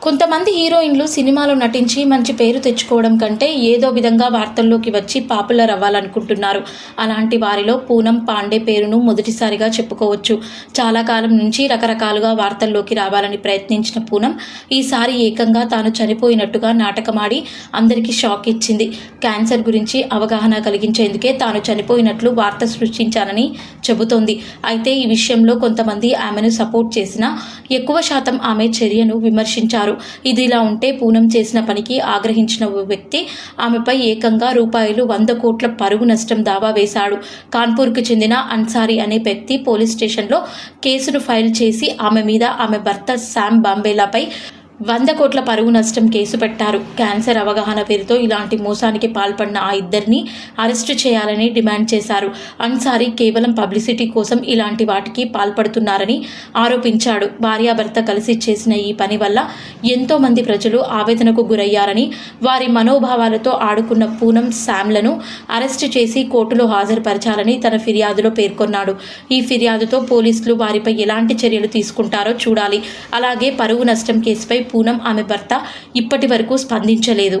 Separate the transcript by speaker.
Speaker 1: కొంతమంది హీరోయిన్లు సినిమాలో నటించి మంచి పేరు తెచ్చుకోవడం కంటే ఏదో విధంగా వార్తల్లోకి వచ్చి పాపులర్ అవ్వాలనుకుంటున్నారు. అలాంటి వారిలో పూనం పాండే పేరును మొదటిసారిగా చెప్పుకోవచ్చు. చాలా కాలం నుంచి రకరకాలుగా వార్తల్లోకి రావాలని ప్రయత్నించిన పూనం ఈసారి ఏకంగా తాను చనిపోయినట్టుగా నాటకమాడి అందరికీ షాక్ ఇచ్చింది. క్యాన్సర్ గురించి అవగాహన కలిగించేందుకే తాను చనిపోయినట్లు వార్త సృష్టించానని చెబుతోంది. అయితే ఈ విషయంలో కొంతమంది ఆమెను సపోర్ట్ చేసినా ఎక్కువ శాతం ఆమె చర్యను విమర్శించారు. ఇదిలా ఉంటే పూనం చేసిన పనికి ఆగ్రహించిన వ్యక్తి ఆమెపై ఏకంగా రూపాయలు వంద కోట్ల పరుగు నష్టం దావా వేశాడు. కాన్పూర్కు చెందిన అన్సారీ అనే వ్యక్తి పోలీస్ స్టేషన్లో కేసును ఫైల్ చేసి ఆమె మీద ఆమె భర్త శామ్ బాంబేలాపై వంద కోట్ల పరుగు నష్టం కేసు పెట్టారు. క్యాన్సర్ అవగాహన పేరుతో ఇలాంటి మోసానికి పాల్పడిన ఆ ఇద్దరిని అరెస్టు చేయాలని డిమాండ్ చేశారు. అన్సారీ కేవలం పబ్లిసిటీ కోసం ఇలాంటి వాటికి పాల్పడుతున్నారని ఆరోపించాడు. భార్యాభర్త కలిసి చేసిన ఈ పని వల్ల ఎంతో మంది ప్రజలు ఆవేదనకు గురయ్యారని వారి మనోభావాలతో ఆడుకున్న పూనం శామ్లను అరెస్టు చేసి కోర్టులో హాజరుపరచాలని తన ఫిర్యాదులో పేర్కొన్నాడు. ఈ ఫిర్యాదుతో పోలీసులు వారిపై ఎలాంటి చర్యలు తీసుకుంటారో చూడాలి. అలాగే పరువు నష్టం కేసుపై పూనం ఆమె భర్త ఇప్పటి వరకు స్పందించలేదు.